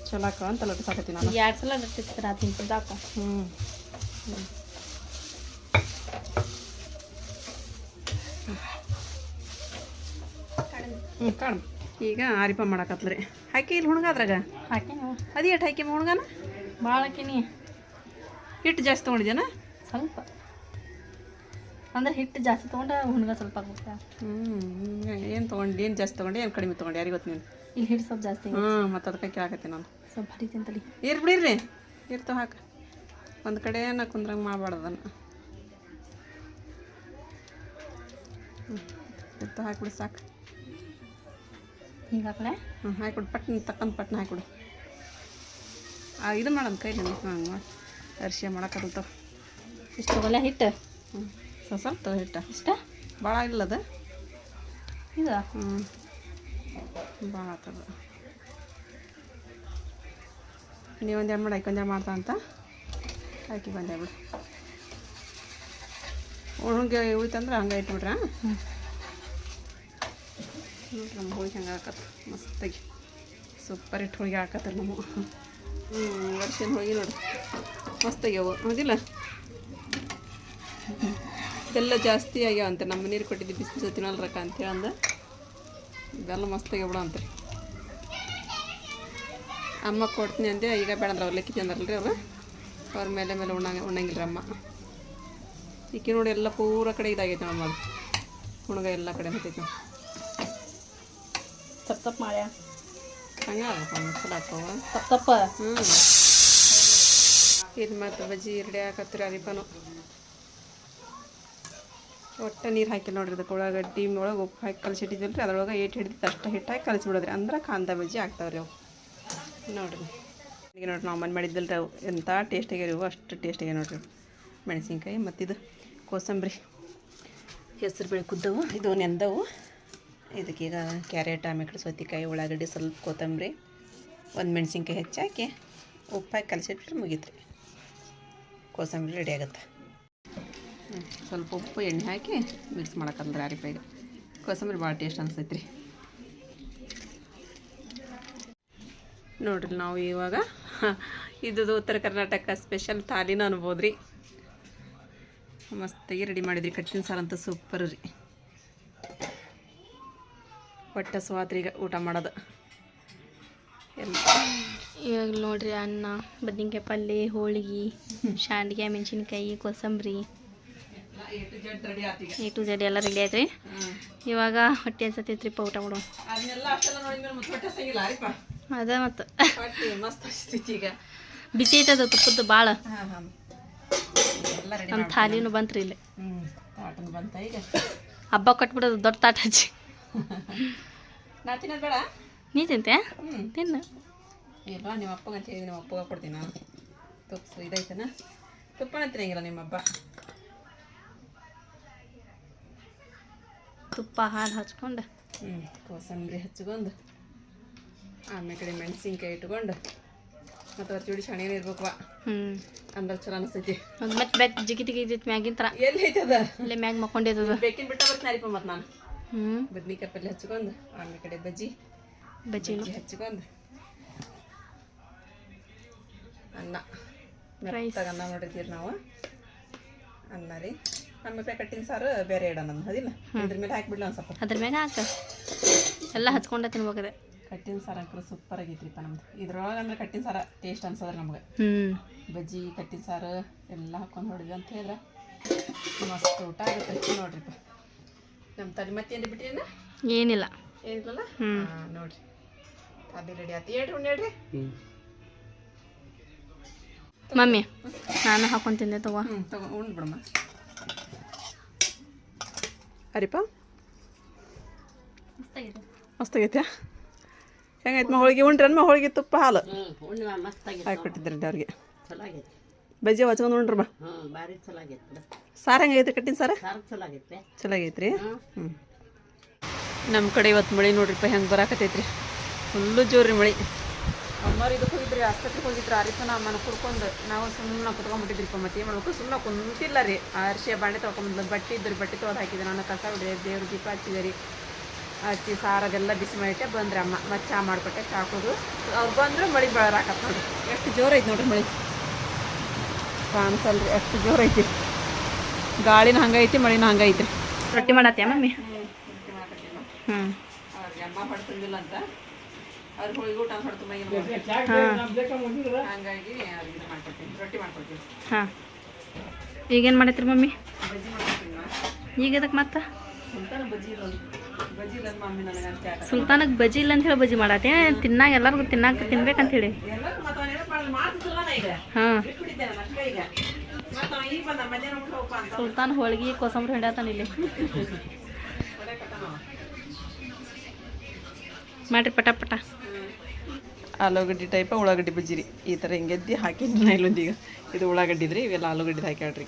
ಚಲೋ ಆಕ ಅಂತ ಲಟ್ಟಿಸಾಕತ್ತೀನಿ ನಾನು. ಎರಡು ಸಲ ಲಟ್ಟಿಸ್ತಾರೆ ಆ ಹಿಂಗೆ ಹ್ಞೂ ಹ್ಞೂ ಕಾಣ್. ಈಗ ಆರಿಪ ಮಾಡಕತ್ಲ ರೀ ಹಾಕಿ ಇಲ್ಲಿ ಹುಣ್ಗ ಅದ್ರಾಗ ಹಾಕಿ ಅದೇ ಎಷ್ಟು ಹಾಕಿ ಹುಣ್ಗನ? ಭಾಳ ಹಾಕಿನಿ. ಹಿಟ್ಟು ಜಾಸ್ತಿ ತೊಗೊಂಡಿದ್ದೇನ ಸ್ವಲ್ಪ. ಅಂದ್ರೆ ಹಿಟ್ಟು ಜಾಸ್ತಿ ತೊಗೊಂಡ್ರೆ ಹುಣ್ಗ ಸ್ವಲ್ಪ ಆಗುತ್ತೆ ಹ್ಞೂ ಏನು ತೊಗೊಂಡು ಏನು ಜಾಸ್ತಿ ತೊಗೊಂಡು ಏನು ಕಡಿಮೆ ತೊಗೊಂಡು ಯಾರಿಗೆ ಗೊತ್ತು ನೀನು? ಇಲ್ಲಿ ಹಿಟ್ಟು ಸ್ವಲ್ಪ ಜಾಸ್ತಿ ಹ್ಞೂ ಮತ್ತು ಅದಕ್ಕೆ ಕೇಳಾಕತ್ತೆ ನಾನು. ಸ್ವಲ್ಪ ಹರಿತೀನಿ ತಡಿ. ಇರ್ ಬಿಡಿರಿ ಇರ್ತಾವ ಹಾಕ. ಒಂದು ಕಡೆ ನಾ ಕುಂದ್ರಂಗೆ ಮಾಡಬಾರ್ದು ಅದನ್ನು. ಇರ್ತಾವ ಹಾಕ್ಬಿಡಿ ಸಾಕು. ಹಿಂಗೆ ಹಾಕಳೆ ಹ್ಞೂ ಹಾಕ್ಬಿಡು ಪಟ್ನ ತಕ್ಕಂದು ಪಟ್ನ ಹಾಕ್ಬಿಡು ಆ ಇದು ಮಾಡೋದು ಕೈಲಿ ಹಂಗೆ ಮಾಡಿ ಅರಿಶಿ ಮಾಡಕ್ಕಲ್ತಾವ ಇಷ್ಟು ತಗೊಲ್ಲ ಹಿಟ್ಟು? ಹ್ಞೂ ಸ್ವಲ್ಪ ಸ್ವಲ್ಪ ತಗೋ ಹಿಟ್ಟ. ಇಷ್ಟ? ಭಾಳ ಇಲ್ಲದ ಇದು? ಹ್ಞೂ ಭಾಳ ಆಗ್ತದ ನೀವು ಒಂದೇ ಮಾಡಿ ಐಕೊಂದೇ ಮಾಡ್ತಾ ಅಂತ? ಹಾಕಿ ಬಂದೆ ಬಿಡು. ಒಣಗೆ ಉಳಿತಂದ್ರೆ ಹಂಗೆ ಹ್ಞೂ ನೋಡ್ರಿ ನಮ್ಮ ಹೋಳಿಗೆ ಹಂಗೆ ಹಾಕತ್ತ ಮಸ್ತಾಗಿ ಸೂಪರ್ ಇಟ್ಟು ಹೋಳಿಗೆ ಹಾಕತ್ತಲ್ಲ ನಮ್ಮ ಹ್ಞೂ ವರ್ಷನ ಹೋಳಿಗೆ ನೋಡಿ ಮಸ್ತಾಗ್ಯಾವ ಹೌದಿಲ್ಲ ಬೆಲ್ಲ ಜಾಸ್ತಿ ಆಗ್ಯಾವ ಅಂತ ನಮ್ಮ ನೀರು ಕೊಟ್ಟಿದ್ದು ಬಿಸಿ ತಿನ್ನಲ್ರಕ್ಕ ಅಂತೇಳಿ ಅಂದ ಇದೆಲ್ಲ ಮಸ್ತಾಗ್ಯಾವ ಬಿಡು ಅಂತ್ರಿ ಅಮ್ಮ ಕೊಡ್ತೀನಿ ಅಂದೆ ಈಗ ಬೇಡ ಅಂದ್ರೆ ಅವ್ರು ಲೆಕ್ಕಿ ಅಂದ್ರಲ್ರಿ ಅವರು ಅವ್ರ ಮೇಲೆ ಮೇಲೆ ಉಣ್ಣ ಉಣ್ಣಂಗಿಲ್ಲ ಅಮ್ಮ ಈಕೆ ನೋಡಿ ಎಲ್ಲ ಪೂರ ಕಡೆ ಇದಾಗೈತೆ ನಮ್ಮ ಹುಣಗ ಎಲ್ಲ ಕಡೆ ಹತ್ತೈತೆ ತಪ್ಪು ತಪ್ಪು ಮಾಡ್ಯಾ ತಪ್ಪು ತಪ್ಪ ಹ್ಞೂ ಇದು ಮತ್ತು ಬಜ್ಜಿ ರೆಡಿ ಹಾಕತ್ತೀರಿ ಅರಿಪನು ಒಟ್ಟು ನೀರು ಹಾಕಿ ನೋಡ್ರಿ ಅದಕ್ಕೆ ಉಳ್ಳಾಗಡ್ಡಿ ಒಳಗೆ ಉಪ್ಪು ಹಾಕಿ ಕಲಿಸಿಟ್ಟಿದ್ದಿಲ್ಲ ರೀ ಅದ್ರೊಳಗೆ ಏಟ್ ಹಿಡಿದು ಅಷ್ಟು. ಹಿಟ್ಟು ಹಾಕಿ ಕಲಿಸ್ಬಿಡೋದ್ರಿ. ಅಂದ್ರೆ ಕಾಂದ ಬಜ್ಜಿ ಆಗ್ತಾವ್ರಿ ಅವು. ನೋಡಿರಿ. ಈಗ ನೋಡ್ರಿ ನಾವು ಮನೆ ಮಾಡಿದ್ದಿಲ್ಲ ರೀ ಅವು ಎಂಥ ಟೇಸ್ಟ್ ಆಗ್ಯಾವ ಇವು. ಅಷ್ಟು ಟೇಸ್ಟ್ ಆಗ್ಯಾವ ನೋಡ್ರಿ ಮೆಣಸಿನ್ಕಾಯಿ ಮತ್ತಿದು ಕೋಸಂಬರಿ. ಹೆಸರು ಬೇಳೆ ಕುದ್ದವು. ಇದು ನೆಂದವು. ಇದಕ್ಕೀಗ ಕ್ಯಾರೆಟ್ ಆಮೇಲೆ ಸೌತೆಕಾಯಿ, ಉಳ್ಳಾಗಡ್ಡಿ, ಸ್ವಲ್ಪ ಕೊತ್ತಂಬರಿ, ಒಂದು ಮೆಣಸಿನ್ಕಾಯಿ ಹೆಚ್ಚಾಕಿ ಉಪ್ಪು ಹಾಕಿ ಕಲಸಿಟ್ರೆ ಮುಗೀತು ಕೋಸಂಬರಿ ರೆಡಿ ಆಗುತ್ತೆ. ಸ್ವಲ್ಪ ಉಪ್ಪು ಎಣ್ಣೆ ಹಾಕಿ ಮಿಕ್ಸ್ ಮಾಡಕ್ಕಂದ್ರೆ ಅರಿಪಾಯಿಗೆ ಕೋಸಂಬರಿ ಭಾಳ ಟೇಸ್ಟ್ ಅನ್ಸೈತೆ ರೀ ನೋಡ್ರಿ ನಾವು ಇವಾಗ ಇದು ಉತ್ತರ ಕರ್ನಾಟಕ ಸ್ಪೆಷಲ್ ಥಾಲಿನ ಅನ್ಬೋದು ರೀ ಮಸ್ತಾಗಿ ರೆಡಿ ಮಾಡಿದ್ರಿ. ಕಟ್ಟಿನ ಸಾರು ಅಂತ ಸೂಪರ್ ರೀ. ಹೊಟ್ಟೆ ಸ್ವಾತ್ರಿಗೆ ಈಗ ಊಟ ಮಾಡೋದು. ಎಲ್ಲ. ಇವಾಗ ನೋಡ್ರಿ ಅನ್ನ ಬದ್ನಿಕಾಯಿ ಪಲ್ಯ ಹೋಳಿಗೆ ಶಾಂಡ್ಗೆ ಮೆಣಸಿನ್ಕಾಯಿ ಕೋಸಂಬರಿ. ಎ ಟು ಜೆಡ್ ಎಲ್ಲ ರೆಡಿ ಆಯ್ತು ರೀ ಇವಾಗ ಹೊಟ್ಟೆ ಹಸತೈತ್ರಿಪ್ಪ ಊಟ ಮಾಡೋ ಅದ ಮತ್ತು. ಈಗ. ಬಿಸಿ ಐತದ ತುಪ್ಪದ್ದು ಭಾಳ ಹಾಂ ಹಾಂ. ಎಲ್ಲ ರೆಡಿ ನಮ್ಮ ಥಾಲಿನೂ ಬಂತ್ರಿ ಇಲ್ಲಿ. ಹಬ್ಬ ಕಟ್ಬಿಡೋದು ದೊಡ್ಡ ತಾಟ ಹಚ್ಚಿ. ನಾ ತಿನ್ನೋದು ಬೇಡ. ನೀ ತಿಂತೆ ತಿನ್ನು. ಇಲ್ಲ ನಿಮ್ಮ ಅಪ್ಪಗೆ ಅಂತ ಹೇಳಿ ನಿಮ್ಮ ಅಪ್ಪಗೆ ಕೊಡ್ತೀನಿ ನಾನು. ತುಪ್ಪ ಇದೈತನ ತುಪ್ಪನ ತಿನ್ನಂಗಿಲ್ಲ ನಿಮ್ಮ ಹಬ್ಬ ತುಪ್ಪ ಹಾಲು ಹಚ್ಕೊಂಡು. ಹ್ಞೂ ಕೋಸಂಬರಿ ಹಚ್ಕೊಂಡು ಆಮೇಲೆ ಕಡೆ ಮೆಣಸಿನ್ಕಾಯಿ ಇಟ್ಕೊಂಡು ಮತ್ತು ಅವ್ರ ಚೂಡಿ ಶಣೇನು ಇರ್ಬೇಕು ಹ್ಞೂ ಅಂದ್ರೆ ಚಲೋ ಅನಿಸ್ತೈತಿ ಮತ್ತೆ ಬೆಕ್ ಜಿಗಿ ತೆಗಿತೈತಿ ಮ್ಯಾಗಿನ ಥರ ಎಲ್ಲಿ ಐತದ? ಇಲ್ಲೇ ಮ್ಯಾಗ ಮಕ್ಕೊಂಡಿದ್ದದ ಬೇಕಿನ ಬಿಟ್ಟ ಬರ್ತೀನಿ ಅರಿಪ ಮತ್ತು ನಾನು. ಬದ್ನಿಕಾಯಿ ಪಲ್ಯ ಹಚ್ಕೊಂಡು ಆಮೇಲೆ ಕಡೆ ಬಜ್ಜಿ. ಬಜ್ಜಿ ಹಚ್ಕೊಂಡು ಅನ್ನ. ಮೆತ್ತಗೆ ಅನ್ನ ಮಾಡಿದ್ದೀರಿ ನಾವು. ಅನ್ನ ರೀ. ಆಮೇಲೆ ಕಟ್ಟಿನ ಸಾರು ಬೇರೆ ಇಡೋಣ ಅದಿಲ್ಲ ಇದ್ರ ಮೇಲೆ ಹಾಕ್ಬಿಡ್ಲ ಒಂದು ಸ್ವಲ್ಪ. ಅದ್ರ ಮೇಲೆ ಹಾಕ. ಎಲ್ಲ ಹಚ್ಕೊಂಡ ತಿನ್ಬೇಕದೆ. ಕಟ್ಟಿನ ಸಾರು ಅಂಕರು ಸೂಪರ್ ಆಗೈತ್ರಿಪ್ಪ ನಮ್ದು. ಇದ್ರೊಳಗೆ ಅಂದ್ರೆ ಕಟ್ಟಿನ ಸಾರ ಟೇಸ್ಟ್ ಅನ್ಸದ್ರಿ ನಮ್ಗೆ. ಬಜ್ಜಿ ಕಟ್ಟಿನ ಸಾರು ಎಲ್ಲ ಹಾಕೊಂಡು ಹೊಡಿದ್ವಿ ಅಂತ ಹೇಳಿದ್ರೆ. ಮಸ್ತ್ ಊಟ ಆಗುತ್ತೆ ನೋಡ್ರಿಪ್ಪ. ನಮ್ಮ ತಲೆ ಮತ್ತೆ ಏನು ಬಿಟ್ಟಿನ ಏನಿಲ್ಲ. ಏನಿಲ್ಲಲ್ಲ? ಹ್ಞೂ ಹಾಂ ನೋಡ್ರಿ. ಅದು ರೆಡಿ ಆಯ್ತು ಹೇಳ್ರಿ ಉಣ್ಣಿ ಹೇಳ್ರಿ. ಮಮ್ಮಿ ನಾನು ಹಾಕೊಂಡು ತಿಂದೆ ತಗೋ. ಹ್ಞೂ ತಗೋ ಉಂಡು ಬಿಡಮ್ಮ. ಅರಿಪ ಮಸ್ತಾಗೈತೆ? ಹೆಂಗೈತೆ ಹೋಳಿಗೆ ಉಂಡ್ರಿ ಅನ್ಮ ಹೋಳಿಗೆ ತುಪ್ಪ ಹಾಲು? ಹಾಕ್ಬಿಟ್ಟಿದ್ರಿ ಅವ್ರಿಗೆ. ಬಜ್ಜಿ ಹಚ್ಕೊಂಡು ಆಗೈತೆ ಸಾರು ಹೆಂಗೈತೆ ಕಟ್ಟಿನ ಸಾರ? ಚಲೋ ಆಗೈತ್ರಿ ಹ್ಞೂ ನಮ್ಮ ಕಡೆ ಇವತ್ತು ಮಳೆ ನೋಡ್ರಿಪ್ಪ ಹೆಂಗೆ ಬರಾಕತೈತ್ರಿ ಫುಲ್ಲು ಜೋರಿ ಮಳೆ. ಅಮ್ಮರು ಇದಕ್ಕೆ ಹೋಗಿದ್ರಿ ಆಸ್ಪತ್ರೆಗೆ ಹೋಗಿದ್ರು ಆರಿಸನ ಅಮ್ಮನ ಕುಡ್ಕೊಂಡು ನಾವು ಸುಮ್ಮನೆ ಕುತ್ಕೊಂಡ್ಬಿಟ್ಟಿದ್ರಿಪ್ಪ ಮತ್ತೆ. ಏನು ಮಾಡ್ಬೇಕು ಸುಮ್ಮನೆ ಕುಂತಿಲ್ಲ ರೀ. ಅರಿಶಿಯ ಬಾಂಡೆ ತೊಗೊಂಬಂದು ಬಟ್ಟೆ ಇದ್ರಿ ಬಟ್ಟೆ ತೊಗೊಂಡು ಹಾಕಿದ್ದೆ ನಾನು ಕಸ ಹೊಡೆದೆ ದೇವ್ರ ದೀಪ ಹಚ್ಚಿದೆ ರೀ. ಹಚ್ಚಿ ಸಾರದೆಲ್ಲ ಬಿಸಿ ಮಾಡಿಟ್ಟೆ ಬಂದ್ರಿ ಅಮ್ಮ. ಮತ್ತೆ ಚಾ ಮಾಡಿಕೊಟ್ಟೆ ಚಾಕೋದು ಕುಡಿದು. ಅವ್ರು ಬಂದ್ರು ಮಳೆ ಬೆಳರಾಕತ್ ನೋಡ್ರಿ. ಎಷ್ಟು ಜೋರೈತೆ ಐತಿ ನೋಡ್ರಿ ಮಳೆ. ಕಾಣಿಸಲ್ರಿ ಅಷ್ಟು ಜೋರು ಐತಿ. ಗಾಳಿನ ಹಂಗೈತಿ ಮಳಿನ ಹಂಗೈತಿ ರೊಟ್ಟಿ ಮಾಡತ್ತೆ ಮಮ್ಮಿ? ಹ್ಞೂ ಅಂತ. ಅವ್ರಿಗೆ ಊಟ ಹಂಗಾಗಿ ರೊಟ್ಟಿ ಹಾಂ. ಈಗೇನು ಮಾಡತ್ತೀರಿ ಮಮ್ಮಿ? ಈಗ ಅದಕ್ಕೆ ಮತ್ತೆ? ಸುಲ್ತಾನ ಬಜ್ಜಿ ಇಲ್ಲ ಅಂತ ಹೇಳಿ ಬಜಿ ಮಾಡತ್ತೆ ತಿನ್ನಾಗ ಎಲ್ಲರಿಗೂ ತಿನ್ನಾಕ ತಿನ್ಬೇಕಂತ ಹೇಳಿ. ಹಾಂ. ಸುಲ್ತಾನ್ ಹೋಳಿಗೆ ಕೋಸಂಬರಿ ಹಿಡ್ಯಾತಾನ ಇಲ್ಲಿ. ಮಾಡ್ರಿ ಪಟ ಪಟ. ಆಲೂಗಡ್ಡೆ ಟೈಪ ಉಳ್ಳಾಗಡ್ಡಿ ಬಜ್ಜಿ ರೀ ಈ ಥರ ಹಿಂಗೆದ್ದಿ ಹಾಕಿ ನಾ ಇಲ್ಲೊಂದೀಗ ಇದು ಉಳ್ಳಾಗಡ್ಡೆ ರೀ ಇವೆಲ್ಲ ಆಲೂಗಡ್ಡೆ ಹಾಕ್ಯಾಡ್ರಿ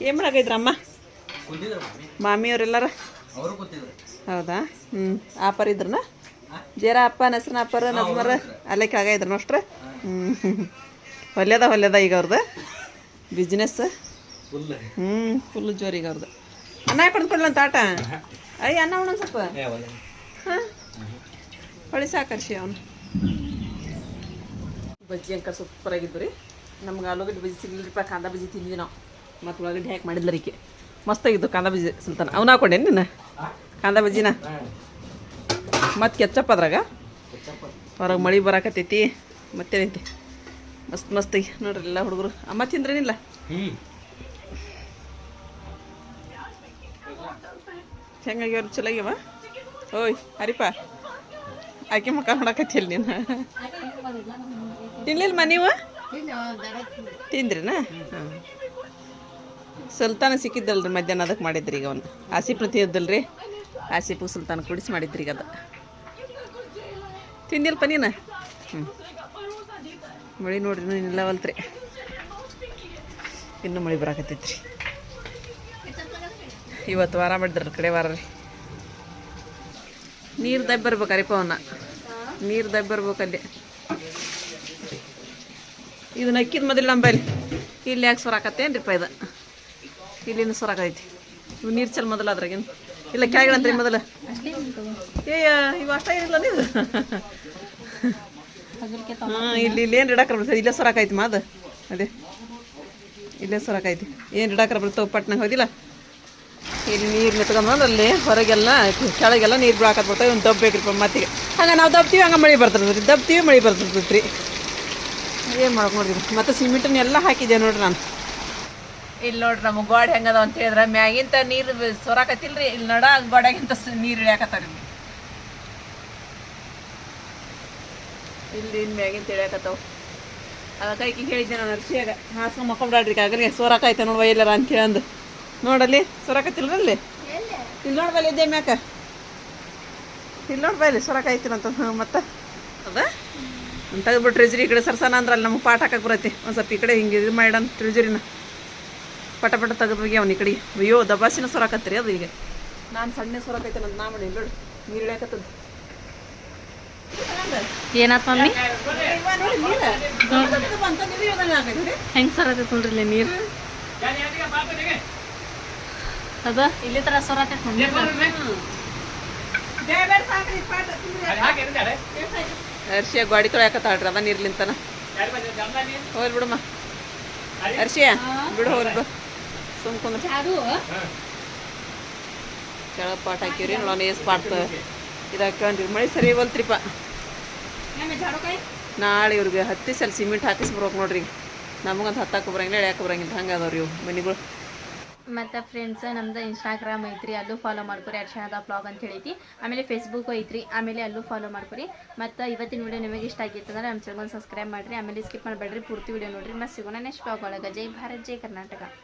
ಏನು ಮಾಡಾಕೈತ್ರ ಅಮ್ಮ? ಮಾಮಿಯವ್ರೆಲ್ಲಾರ? ಹೌದಾ? ಹ್ಞೂ ಆಪರ್ ಇದ್ರನ? ಜೇರ ಅಪ್ಪ ನಸ್ರನ ಅಪ್ಪರ ನಸ್ಮರ ಅಲ್ಲೇ ಕೆಳಗೆ ಇದ್ರ ನೋಷ್ಟ್ರ ಹ್ಞೂ ಹೊಲ್ಯದ ಹೊಲ್ಯದ ಈಗ ಅವ್ರದ್ದು ಬಿಸ್ನೆಸ್ ಹ್ಮ್ ಹ್ಞೂ ಫುಲ್ ಜೋರು ಈಗ ಅವ್ರದ್ದು ಅನ್ನ ಹಾಕೊಂಡು ಕೊಡ್ಲಂತ ಆಟ? ಅಯ್ಯ ಅನ್ನ ಉಣ್ಣ ಸ್ವಲ್ಪ. ಹಾಂ. ಹೊಳಿ ಸಾಕರ್ಷಿ ಅವನು. ಬಜ್ಜಿ ಅಂಕ ಸೂಪರ್ ಆಗಿದ್ದು ರೀ ನಮ್ಗೆ ಆಲೂಗಡ್ಡೆ ಬಜ್ಜಿ ಸಿಗ್ಲಿಲ್ಲಪ್ಪ ಕಾಂದ ಬಜ್ಜಿ ತಿಂದ್ವಿ ನಾವು. ಮತ್ತು ಉಳ್ಳಾಗಡ್ಡಿ ಹಾಕಿ ಮಾಡಿದ್ಲ ರೀಕೆ. ಮಸ್ತಾಗಿದ್ದು ಕಾಂದ ಬಜ್ಜಿ ಸುಲ್ತಾನ. ಅವನ್ನ ಹಾಕೊಂಡೇನು ನೀನು? ಕಾಂದ ಬಜ್ಜಿನ? ಮತ್ತು ಕೆಚ್ಚಪ್ಪ ಅದ್ರಾಗ? ಹೊರಗೆ ಮಳೆ ಬರಾಕತ್ತೈತಿ. ಮತ್ತೇನೈತಿ? ಮಸ್ತ್ ಮಸ್ತ್ ಐತಿ ನೋಡ್ರಿ ಎಲ್ಲ ಹುಡುಗರು. ಅಮ್ಮ ತಿಂದ್ರೇನಿಲ್ಲ? ಹ್ಮ್ ಹೆಂಗಾಗ್ಯಾವ ಚಲೋ ಆಗ್ಯವ ಓಯ್ ಹರಿಪ. ಆಕೆ ಮುಖ ನೋಡಕತ್ತಿಲ್ಲ ನೀನು. ತಿನ್ಲಿಲ್ಮ ನೀವು? ತಿಂದ್ರಿನ? ಹಾಂ. ಸುಲ್ತಾನ ಸಿಕ್ಕಿದ್ದಲ್ರಿ ಮಧ್ಯಾಹ್ನ ಅದಕ್ಕೆ ಮಾಡಿದ್ರಿ ಈಗ ಅವನು ಆಸಿಫ್ನ ತಿಂದಿದ್ದಲ್ರಿ ಆಸಿಫು ಸುಲ್ತಾನ ಕುಡಿಸಿ ಮಾಡಿದ್ರಿ ಈಗ ಅದು. ತಿಂದಿಲ್ಪ ನೀನು? ಹ್ಞೂ ಮಳೆ ನೋಡ್ರಿ ನಿಲ್ಲವಲ್ತ್ರಿ. ಇನ್ನೂ ಮಳೆ ಬರಾಕತ್ತೈತ್ರಿ. ಇವತ್ತು ವಾರ ಮಾಡಿದ್ರಿ ಕಡೆ ವಾರ ರೀ. ನೀರು ದಬ್ಬ ಬರ್ಬೇಕು ಅವನ್ನ ನೀರು ದಬ್ಬ ಬರ್ಬೇಕಲ್ಲಿ ಇದನ್ನ ಅಕ್ಕಿದ ಮೊದಲು ನಂಬಲ್ಲಿ ಇಲ್ಲಿ ಯಾಕೆ ಸೊರಾಕತ್ತೇನ್ರಿಪ್ಪ ಇದು? ಇಲ್ಲಿಂದ ಸೊರಾಕೈತಿ ಇವು ನೀರು ಚಲ್ ಮೊದಲು ಅದ್ರಾಗಿನ. ಇಲ್ಲ ಕೆಳಗಡೆ ಮೊದಲು. ಏಯ ಇವು ಅಷ್ಟ ಏನಿಲ್ಲ ನೀವು? ಹಾಂ, ಇಲ್ಲಿ ಇಲ್ಲಿ ಏನು ಇಡಾಕ್ರ ಬರ್ತದೆ? ಇಲ್ಲೇ ಸೊರಾಕೈತಿ ಮಾ ಅದು. ಅದೇ. ಇಲ್ಲೇ ಸೊರಾಕೈತಿ ಏನು ಇಡಾಕ್ರ ಬರ್ತವೆ ಪಟ್ನಾಗ ಹೋದಿಲ್ಲ ಇಲ್ಲಿ ನೀರು ನಿತ್ಕೊಂಡ್ ಅಲ್ಲಿ ಹೊರಗೆಲ್ಲ ಕೆಳಗೆಲ್ಲ ನೀರು ಬಿಡಾಕತ್ ಬರ್ತಾವೆ ಇವ್ನು ದಬ್ಬೇಕ್ರಿಪ್ಪ ಮತ್ತಿಗೆ. ಹಂಗೆ ನಾವು ದಬ್ತೀವಿ, ಹಂಗೆ ಮಳೆ ಬರ್ತದ್ರಿ ದಬ್ತೀವಿ, ಮಳೆ ಬರ್ತದ್ರಿ ರೀ ಏನು ಮತ್ತೆ ಸಿಮೆಂಟನ್ನ ಎಲ್ಲ ಹಾಕಿದ್ದೆ ನೋಡ್ರಿ ನಾನು? ಇಲ್ಲಿ ನೋಡ್ರಿ ನಮ್ಮ ಗೋಡೆ ಹೆಂಗದ ಅಂತ ಹೇಳಿದ್ರೆ, ಮ್ಯಾಗಿಂತ ನೀರು ಸೊರಾಕತಿಲ್ರಿ ಇಲ್ಲಿ ನಡ ಗೋಡೆಗಿಂತ ನೀರು ಇಳಿಯಾಕತ್ತಾರ ಇಲ್ಲಿ. ಇಲ್ಲಿ ಮ್ಯಾಗಿಂತ ಇಳಿಯಾಕತ್ತಾವ. ಅದಕ್ಕೆ ಕೈಕಿ ಹೇಳಿದ್ದೆ ನಾನು ಅರ್ಶಿಯಾಗ, ಹಾಸ್ಕೊಂಡು ಮಕ್ಕೊಂಡ್ರಿ ಆಗಲಿ ಸೋರಾಕೈತೆ ನೋಡುವ ಇಲ್ಲರ ಅಂತ ಹೇಳಂದು ನೋಡಲ್ಲಿ, ಸೊರಕತ್ತಿಲ್ರಿ ಅಲ್ಲಿ? ಇಲ್ಲಿ ನೋಡ್ಬಲ್ಲಿ ಇದ್ದೆ ಮ್ಯಾಕ. ಇಲ್ಲಿ ನೋಡ್ಬಲ್ಲಿ ಸೊರಕಾಯ್ತಿರಂತ ಹಾಂ ಮತ್ತೆ? ಅದ? ಅಂತ ಟ್ರೆಜರಿ ಈ ಕಡೆ ಸರ್ಸನ ಅಂದ್ರೆ ಅಲ್ಲಿ ನಮ್ಗೆ ಪಾಠ ಹಾಕಕ್ಕೆ ಬರತ್ತೆ. ಒಂದು ಸ್ವಲ್ಪ ಈ ಕಡೆ ಹಿಂಗೆ ಇದು ಮಾಡೋಣ ಟ್ರೆಜರಿನ ಪಟ ಪಟ ತೆಗೆದು ಹೋಗಿ ಅವ್ನ ಈ ಕಡೆ. ಅಯ್ಯೋ ದಬಾಸಿನ ಸೊರಾಕತ್ತೀರಿ ಅದು ಈಗ. ನಾನು ಸಣ್ಣ ಸೊರಾಕೈತೆ ನನ್ನ ನಾ ಮಾಡಿ ನೋಡಿ ನೀರು ಇಳಿಯಾಕತ್ತದ. ಏನಾತ್ ಮಮ್ಮಿ? ಹೆಂಗೆ ಸರ್ ಅದೈತೆ ನೋಡ್ರಿ ಇಲ್ಲಿ ನೀರು? ಅದ? ಇಲ್ಲಿ ತರ ಸೊರತೈತೆ ಅರ್ಶಿಯ ಗಾಡಿ ತೊಳ್ಯಾಕತ್ತಾಳ್ರಿ ಅದ ನೀರ್ಲಿಂತನ. ಹೋಗ್ಲಿ ಬಿಡಮ್ಮ. ಅರ್ಶಿಯ ಬಿಡು ಹೋಗ್ಲಿ ಬಿಡು. ಸುಮ್ ಕುಂದ್ರ ಕೆಳಗೆ ಪಾಟ್ ಹಾಕಿವ್ರಿ ನೋಡೋಣ ಏಸ್ ಪಾಟ್ ಇದು ಹಾಕ್ಯವ್ರಿ ಮಳೆ ಸರಿ ಹೋಲ್ತ್ರಿಪ್ಪ ನಾಳೆ ಇವ್ರಿಗೆ ಹತ್ತಿ ಸಲ ಸಿಮೆಂಟ್ ಹಾಕಿಸ್ ಬರ್ಬೇಕು ನೋಡ್ರಿ ನಮಗಂತ ಹತ್ತಾಕ ಬರಂಗಿಲ್ಲ ಎಳ್ಯಾಕ ಬರಂಗಿಲ್ಲ. ಹಂಗೆ ಅದಾವ್ರಿ ಇವು ಮನೆಗಳು. ಮತ್ತು ಫ್ರೆಂಡ್ಸ್ ನಮ್ದು ಇನ್ಸ್ಟಾಗ್ರಾಮ್ ಐತ್ರಿ ಅಲ್ಲೂ ಫಾಲೋ ಮಾಡ್ಕೊರಿ. ಅರ್ಶನದ ಬ್ಲಾಗ್ ಅಂತ ಹೇಳೈತಿ ಆಮೇಲೆ ಫೇಸ್ಬುಕ್ ಐತ್ರಿ ಆಮೇಲೆ ಅಲ್ಲೂ ಫಾಲೋ ಮಾಡ್ಕೊರಿ. ಮತ್ತು ಇವತ್ತಿನ ವಿಡಿಯೋ ನಿಮಗೆ ಇಷ್ಟ ಆಗಿತ್ತು ಅಂದ್ರೆ ನಮ್ಮ ಚಾನಲ್ ಸಬ್ಸ್ಕ್ರೈಬ್ ಮಾಡಿರಿ. ಆಮೇಲೆ ಸ್ಕಿಪ್ ಮಾಡಬೇಡ್ರಿ ಪೂರ್ತಿ ವಿಡಿಯೋ ನೋಡ್ರಿ. ಮತ್ತೆ ಸಿಗೋಣ ನೆಕ್ಸ್ಟ್ ಬ್ಲಾಗ್ ಒಳಗೆ. ಜೈ ಭಾರತ್ ಜೈ ಕರ್ನಾಟಕ.